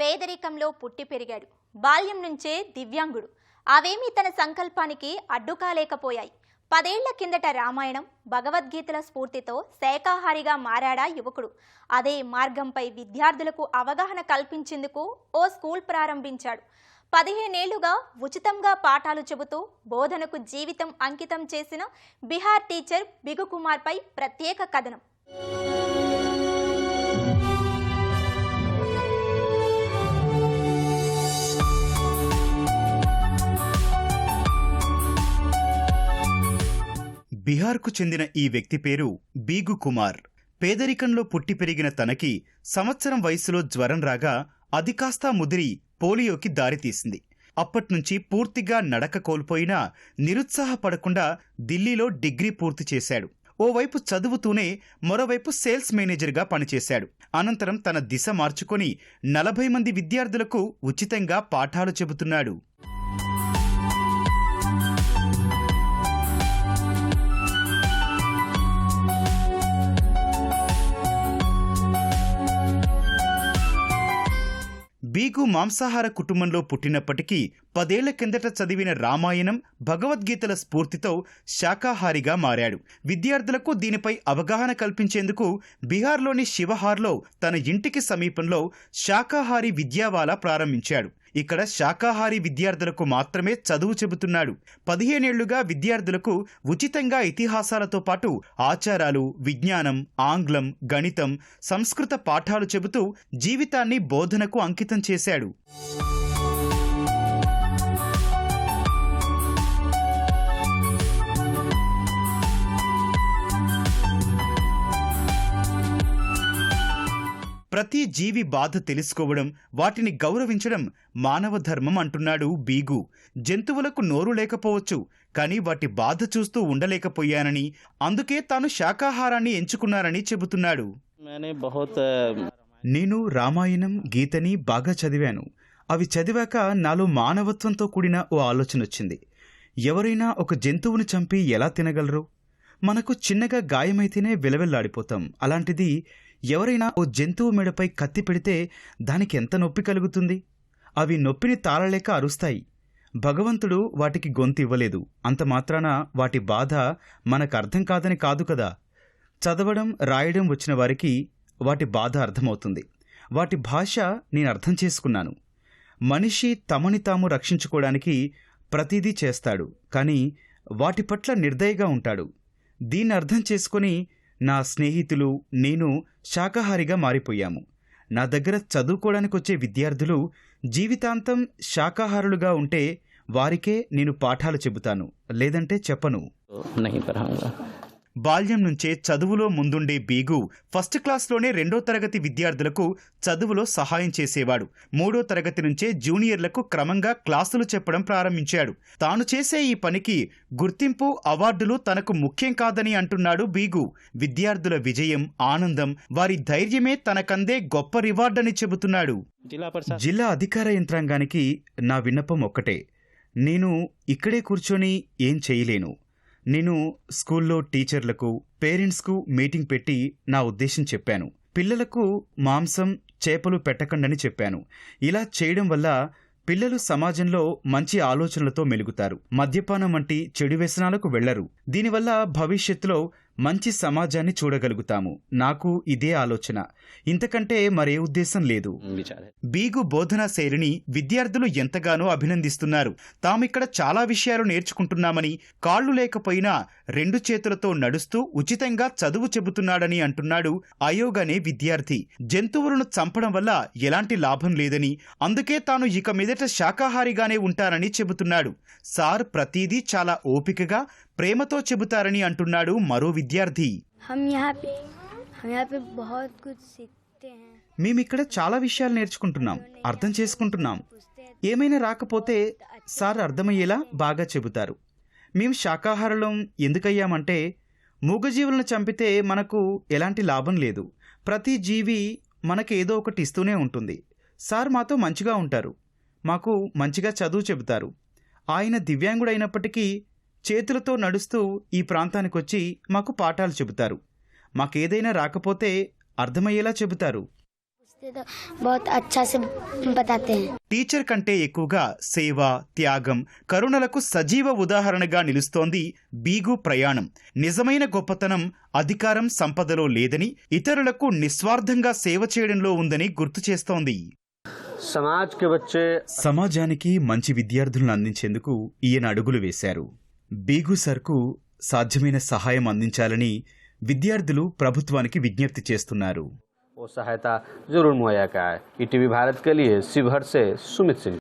పేదరికంలో పుట్టి పెరిగాడు. బాల్యం నుంచే దివ్యాంగుడు. అవేమీ తన సంకల్పానికి అడ్డుకాలేకపోయాయి పదేళ్ళ కిందట రామాయణం భగవద్గీతల స్ఫూర్తితో శాఖాహారిగా మారాడా యువకుడు. అదే మార్గంపై విద్యార్థులకు అవగాహన కల్పించేందుకు ఓ స్కూల్ ప్రారంభించాడు. పదిహేనేళ్ళుగా ఉచితంగా పాఠాలు చెబుతూ బోధనకు జీవితం అంకితం చేసిన బీహార్ టీచర్ బిగు కుమార్పై ప్రత్యేక కథనం. బీహార్కు చెందిన ఈ వ్యక్తి పేరు బీగు కుమార్. పేదరికంలో పుట్టి పెరిగిన తనకి సంవత్సరం వయసులో జ్వరం రాగా అది కాస్తా ముదిరి పోలియోకి దారితీసింది. అప్పట్నుంచి పూర్తిగా నడక కోల్పోయినా నిరుత్సాహపడకుండా ఢిల్లీలో డిగ్రీ పూర్తి చేశాడు. ఓవైపు చదువుతూనే మరోవైపు సేల్స్ మేనేజర్గా పనిచేశాడు. అనంతరం తన దిశ మార్చుకొని నలభై మంది విద్యార్థులకు ఉచితంగా పాఠాలు చెబుతున్నాడు. బీగు మాంసాహార కుటుంబంలో పుట్టినప్పటికీ పదేళ్ళ కిందట చదివిన రామాయణం భగవద్గీతల స్ఫూర్తితో శాకాహారిగా మారాడు. విద్యార్థులకు దీనిపై అవగాహన కల్పించేందుకు బీహార్లోని శివహార్లో తన ఇంటికి సమీపంలో శాకాహారి విద్యావాల ప్రారంభించాడు. ఇక్కడ శాకాహారి విద్యార్థులకు మాత్రమే చదువు చెబుతున్నాడు. పదిహేనేళ్ళుగా విద్యార్థులకు ఉచితంగా ఇతిహాసాలతో పాటు ఆచారాలు విజ్ఞానం ఆంగ్లం గణితం సంస్కృత పాఠాలు చెబుతూ జీవితాన్ని బోధనకు అంకితం చేశాడు. ప్రతి జీవి బాధ తెలుసుకోవడం వాటిని గౌరవించడం మానవ ధర్మం అంటున్నాడు బీగు. జంతువులకు నోరు లేకపోవచ్చు కానీ వాటి బాధ చూస్తూ ఉండలేకపోయానని అందుకే తాను శాకాహారాన్ని ఎంచుకున్నారని చెబుతున్నాడు. నేను రామాయణం గీతని బాగా చదివాను. అవి చదివాక నాలో మానవత్వంతో కూడిన ఓ ఆలోచన వచ్చింది. ఎవరైనా ఒక జంతువుని చంపి ఎలా తినగలరు? మనకు చిన్నగా గాయమైతేనే విలవెల్లాడిపోతాం. అలాంటిది ఎవరైనా ఓ జంతువు మెడపై కత్తి పెడితే దానికి ఎంత నొప్పి కలుగుతుంది? అవి నొప్పిని తాళలేక అరుస్తాయి. భగవంతుడు వాటికి గొంతు ఇవ్వలేదు. అంత మాత్రాన వాటి బాధ మనకు అర్థం కాదని కాదు కదా. చదవడం రాయడం వచ్చిన వారికి వాటి బాధ అర్థమవుతుంది. వాటి భాష నేను అర్థం చేసుకున్నాను. మనిషి తమని తాము రక్షించుకోవడానికి ప్రతిదీ చేస్తాడు. కానీ వాటి పట్ల నిర్దయగా ఉంటాడు. దీన్ని అర్థం చేసుకొని నా స్నేహితులు నేను శాకాహారిగా మారిపోయాము. నా దగ్గర చదువుకోవడానికి వచ్చే విద్యార్థులు జీవితాంతం శాకాహారులుగా ఉంటే వారికే నేను పాఠాలు చెబుతాను లేదంటే చెప్పను. బాల్యం నుంచే చదువులో ముందుండే బీగు ఫస్ట్ క్లాస్లోనే రెండో తరగతి విద్యార్థులకు చదువులో సహాయం చేసేవాడు. మూడో తరగతి నుంచే జూనియర్లకు క్రమంగా క్లాసులు చెప్పడం ప్రారంభించాడు. తాను చేసే ఈ పనికి గుర్తింపు అవార్డులు తనకు ముఖ్యం కాదని అంటున్నాడు బీగు. విద్యార్థుల విజయం ఆనందం వారి ధైర్యమే తనకందే గొప్ప రివార్డని చెబుతున్నాడు. జిల్లా అధికార యంత్రాంగానికి నా విన్నపం ఒక్కటే. నేను ఇక్కడే కూర్చొని ఏం చేయలేను. నేను స్కూల్లో టీచర్లకు పేరెంట్స్కు మీటింగ్ పెట్టి నా ఉద్దేశం చెప్పాను. పిల్లలకు మాంసం చేపలు పెట్టకండని చెప్పాను. ఇలా చేయడం వల్ల పిల్లలు సమాజంలో మంచి ఆలోచనలతో మెలుగుతారు. మద్యపానం వంటి చెడు వ్యసనాలకు వెళ్ళరు దీనివల్ల భవిష్యత్తులో మంచి సమాజాన్ని చూడగలుగుతాము. నాకు ఇదే ఆలోచన. ఇంతకంటే మరే ఉద్దేశం లేదు. బీగు బోధనా శైలిని విద్యార్థులు ఎంతగానో అభినందిస్తున్నారు. తామిక్కడ చాలా విషయాలు నేర్చుకుంటున్నామని కాళ్ళు లేకపోయినా రెండు చేతులతో నడుస్తూ ఉచితంగా చదువు చెబుతున్నాడని అంటున్నాడు అయోగ్ అనే విద్యార్థి. జంతువులను చంపడం వల్ల ఎలాంటి లాభం లేదని అందుకే తాను ఇక మీదట శాకాహారిగానే ఉంటానని చెబుతున్నాడు. సార్ ప్రతీదీ చాలా ఓపికగా ప్రేమతో చెబుతారని అంటున్నాడు మరో విద్యార్థి. మేమిక్కడ చాలా విషయాలు నేర్చుకుంటున్నాం అర్థం చేసుకుంటున్నాం. ఏమైనా రాకపోతే సార్ అర్థమయ్యేలా బాగా చెబుతారు. మేము శాకాహారులం ఎందుకయ్యామంటే మూగజీవులను చంపితే మనకు ఎలాంటి లాభం లేదు. ప్రతి జీవి మనకి ఏదో ఒకటి ఇస్తూనే ఉంటుంది. సార్ మాతో మంచిగా ఉంటారు. మాకు మంచిగా చదువు చెబుతారు. ఆయన దివ్యాంగుడైనప్పటికీ చేతులతో నడుస్తూ ఈ ప్రాంతానికొచ్చి మాకు పాఠాలు చెబుతారు. మాకేదైనా రాకపోతే అర్థమయ్యేలా చెబుతారు. టీచర్ కంటే ఎక్కువగా సేవ త్యాగం కరుణలకు సజీవ ఉదాహరణగా నిలుస్తోంది బీగు ప్రయాణం. నిజమైన గొప్పతనం అధికారం సంపదలో లేదని ఇతరులకు నిస్వార్థంగా సేవ చేయడంలో ఉందని గుర్తు చేస్తోంది. సమాజానికి మంచి విద్యార్థులను అందించేందుకు ఈయన అడుగులు వేశారు. బీగు సర్కు సాధ్యమైన సహాయం అందించాలని విద్యార్థులు ప్రభుత్వానికి విజ్ఞప్తి చేస్తున్నారు. ఓ సహాయత జరూర్ ముహయ్యా ఇటీవీ భారత్ కే సే సుమిత్ సింగ్